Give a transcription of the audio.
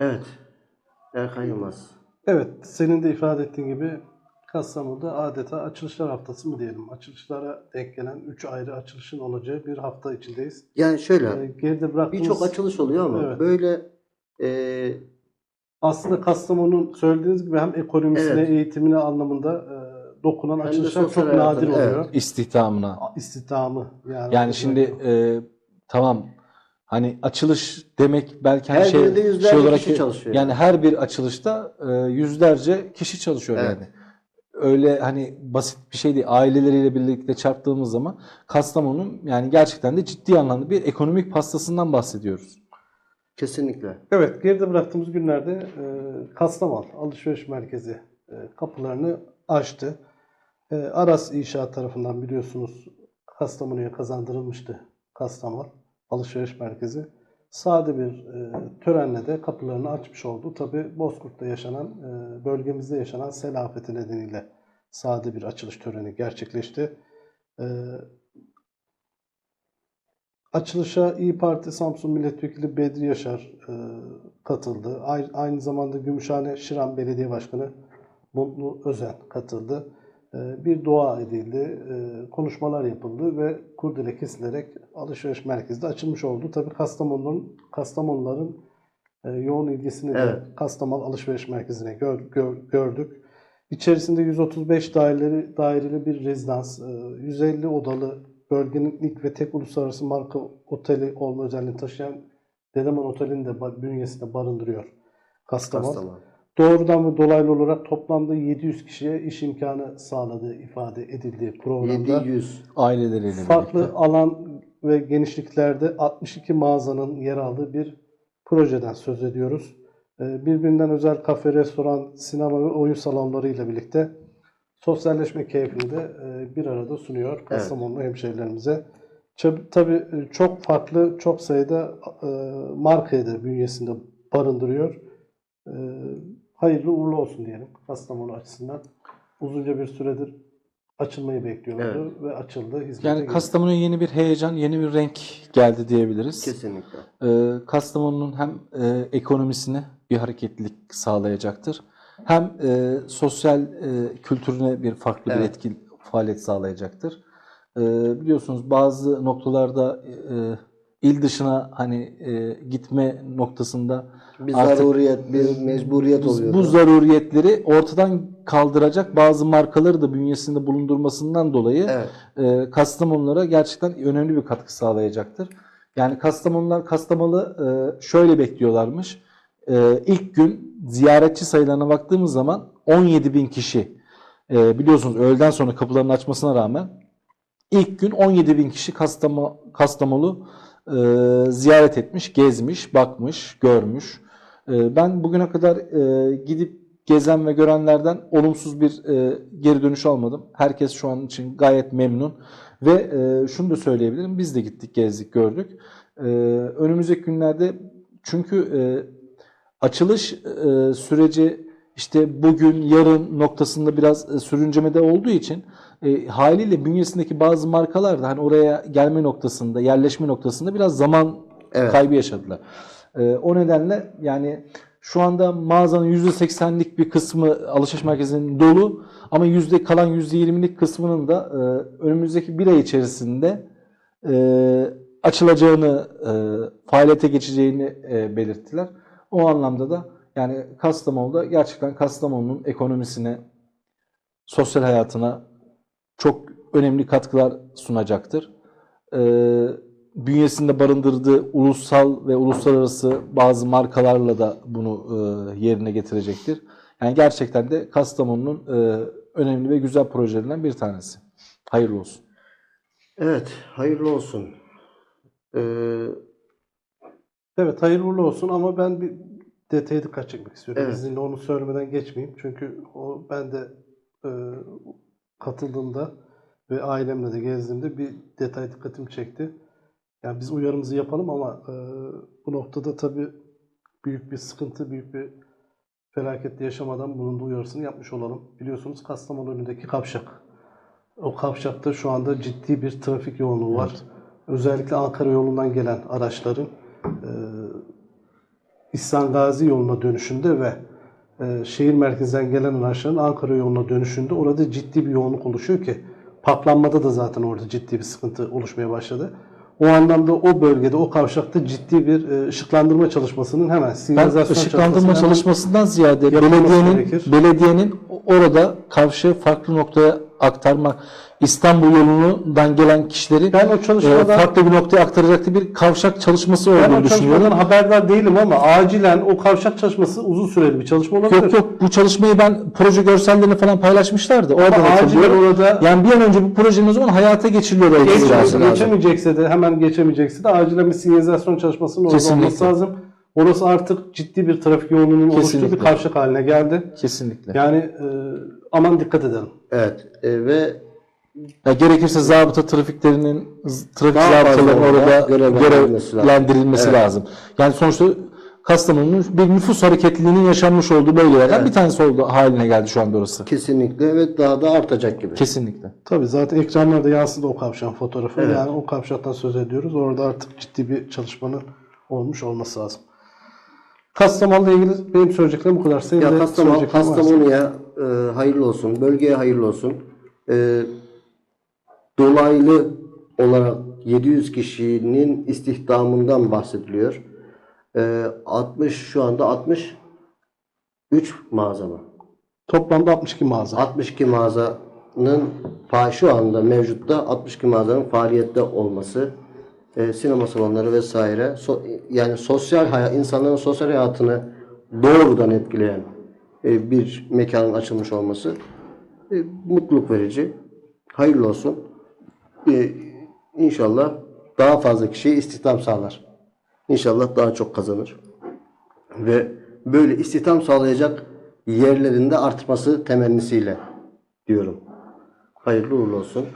Evet. Erkan Yılmaz. Evet, senin de ifade ettiğin gibi Kastamonu'da adeta açılışlar haftası mı diyelim? Açılışlara denk gelen 3 ayrı açılışın olacağı bir hafta içindeyiz. Yani şöyle Ee, geride bıraktığımız... birçok açılış oluyor ama Evet. böyle e, Aslında Kastamonu'nun söylediğiniz gibi hem ekonomisine, Evet. eğitimine anlamında e, dokunan Hem açılışlar çok nadir oluyor. istihdamına. İstihdamı. Yani, Yani şimdi e, tamam hani açılış demek belki hani her şey, birinde yüzlerce şey olarak kişi çalışıyor. yani her bir açılışta e, yüzlerce kişi çalışıyor Evet. yani. Öyle hani basit bir şey değil. Aileleriyle birlikte çarptığımız zaman Kastamonu'nun yani gerçekten de ciddi anlamda bir ekonomik pastasından bahsediyoruz. Kesinlikle. Evet, geride bıraktığımız günlerde e, Kastamal Alışveriş Merkezi e, kapılarını açtı. E, Aras İnşaat tarafından biliyorsunuz Kastamonu'ya kazandırılmıştı Kastamal Alışveriş Merkezi. Sade bir e, törenle de kapılarını açmış oldu. Tabi Bozkurt'ta yaşanan, e, bölgemizde yaşanan sel afeti nedeniyle sade bir açılış töreni gerçekleşti. E, Açılışa İyi Parti Samsun Milletvekili Bedri Yaşar e, katıldı. Ay- Aynı zamanda Gümüşhane Şiran Belediye Başkanı Mutlu Özen katıldı. E, Bir dua edildi, e, konuşmalar yapıldı ve kurdele kesilerek alışveriş merkezi de açılmış oldu. Tabii Kastamonu'nun Kastamonuların e, yoğun ilgisini de Evet. Kastamal Alışveriş Merkezi'ne gör- gör- gördük. İçerisinde 135 daireli, daireli bir rezidans, e, 150 odalı bölgenin ilk ve tek uluslararası marka oteli olma özelliğini taşıyan Dedeman Oteli'ni de bünyesinde barındırıyor Kastamonu. Kastamonu. Doğrudan ve dolaylı olarak toplamda 700 kişiye iş imkanı sağladığı ifade edildiği programda. 700. Aileleriyle Farklı birlikte. alan ve genişliklerde 62 mağazanın yer aldığı bir projeden söz ediyoruz. Ee, Birbirinden özel kafe, restoran, sinema ve oyun salonlarıyla birlikte sosyalleşme keyfini de e, bir arada sunuyor Kastamonlu hemşehrilerimize. Tabii çok farklı, çok sayıda e, markayı da bünyesinde barındırıyor. Hayırlı uğurlu olsun diyelim Kastamonu açısından. Uzunca bir süredir açılmayı bekliyorlardı ve açıldı. Hizmete Yani. Kastamonu'ya yeni bir heyecan, yeni bir renk geldi diyebiliriz. Kesinlikle. Ee, Kastamonu'nun hem e, ekonomisine bir hareketlilik sağlayacaktır. Hem e, sosyal e, kültürüne bir farklı bir Evet. etki faaliyet sağlayacaktır. E, biliyorsunuz bazı noktalarda e, il dışına hani e, gitme noktasında Bir Artık- zaruriyet, bir mecburiyet bu, oluyor. bu zaruriyetleri ortadan kaldıracak bazı markaları da bünyesinde bulundurmasından dolayı Evet. e, Kastamonulara gerçekten önemli bir katkı sağlayacaktır. Yani Kastamonular Kastamonu'lu e, şöyle bekliyorlarmış. E, ilk gün ziyaretçi sayılarına baktığımız zaman 17 bin kişi e, biliyorsunuz öğleden sonra kapıların açmasına rağmen ilk gün 17 bin kişi Kastamo, Kastamonu e, ziyaret etmiş, gezmiş, bakmış, görmüş. E, ben bugüne kadar e, gidip gezen ve görenlerden olumsuz bir geri dönüş almadım. Herkes şu an için gayet memnun. Ve şunu da söyleyebilirim. Biz de gittik, gezdik, gördük. Önümüzdeki günlerde çünkü açılış süreci işte bugün, yarın noktasında biraz e, sürüncemede olduğu için e, haliyle bünyesindeki bazı markalar da hani oraya gelme noktasında, yerleşme noktasında biraz zaman Evet. kaybı yaşadılar. E, o nedenle yani şu anda mağazanın %80'lik bir kısmı alışveriş merkezinin dolu ama yüzde kalan %20'lik kısmının da e, önümüzdeki bir ay içerisinde e, açılacağını, e, faaliyete geçeceğini e, belirttiler. O anlamda da yani Kastamonu'da gerçekten Kastamonu'nun ekonomisine, sosyal hayatına çok önemli katkılar sunacaktır. E, bünyesinde barındırdığı ulusal ve uluslararası bazı markalarla da bunu e, yerine getirecektir. Yani gerçekten de Kastamonu'nun e, önemli ve güzel projelerinden bir tanesi. Hayırlı olsun. Evet. Hayırlı olsun. Ee, Evet hayırlı olsun ama ben bir detaya dikkat çekmek istiyorum. Evet. İzninle onu söylemeden geçmeyeyim. Çünkü o ben de e, katıldığımda ve ailemle de gezdiğimde bir detay dikkatimi çekti. Yani biz uyarımızı yapalım ama e, bu noktada tabii büyük bir sıkıntı, büyük bir felakette yaşamadan bunun da uyarısını yapmış olalım. Biliyorsunuz Kastamonu önündeki kavşak. O kavşakta şu anda ciddi bir trafik yoğunluğu var. Özellikle Ankara yolundan gelen araçların e, İhsan Gazi yoluna dönüşünde ve e, şehir merkezinden gelen araçların Ankara yoluna dönüşünde orada ciddi bir yoğunluk oluşuyor ki parklanmada da zaten orada ciddi bir sıkıntı oluşmaya başladı. O anlamda o bölgede, o kavşakta ciddi bir e, ışıklandırma çalışmasının hemen Ben sinyalizasyon ışıklandırma çalışmasından ziyade belediyenin gerekir. belediyenin orada kavşağı farklı noktaya aktarmak İstanbul yolundan gelen kişileri Ben o e, çalışmadan farklı bir noktaya aktaracaktı bir kavşak çalışması ben olduğunu o düşünüyorum. çalışmadan haberdar değilim ama acilen o kavşak çalışması uzun süreli bir çalışma olabilir. Yok yok bu çalışmayı ben proje görsellerini falan paylaşmışlardı. Oradan Ama acilen orada Yani bir an önce bu projenin o zaman hayata geçiriliyor Geç, geçemeyecekse de hemen geçemeyecekse de acilen bir sinyalizasyon çalışmasının orada olması lazım. Orası artık ciddi bir trafik yoğunluğunun oluştuğu Kesinlikle. bir kavşak haline geldi. Kesinlikle. Yani e, aman dikkat edelim. Evet. E, ve Ya gerekirse zabıta trafiklerinin trafik Daha zabıtalarının orada görevlendirilmesi lazım. görevlendirilmesi Evet. lazım. Yani sonuçta Kastamonu'nun bir nüfus hareketliliğinin yaşanmış olduğu bölgelerden Evet. bir tanesi oldu haline geldi şu anda orası. kesinlikle ve daha da artacak gibi. Kesinlikle. Tabii zaten ekranlarda yansıdı o kavşağın fotoğrafı. Evet. Yani o kavşaktan söz ediyoruz. Orada artık ciddi bir çalışmanın olmuş olması lazım. Kastamonu'la ilgili benim söyleyeceklerim bu kadar. Senin Ya Kastamonu. Kastamonu'ya e, hayırlı olsun, bölgeye hayırlı olsun. E, dolaylı olarak 700 kişinin istihdamından bahsediliyor. E, 60 şu anda 63 mağaza mı? Toplamda 62 mağaza. 62 mağazanın şu anda mevcutta 62 mağazanın faaliyette olması, e, sinema salonları vesaire, so- yani sosyal hayat, insanların sosyal hayatını doğrudan etkileyen e, bir mekanın açılmış olması e, mutluluk verici. Hayırlı olsun. E, inşallah daha fazla kişiye istihdam sağlar. İnşallah daha çok kazanır. Ve böyle istihdam sağlayacak yerlerinde artması temennisiyle diyorum. Hayırlı uğurlu olsun.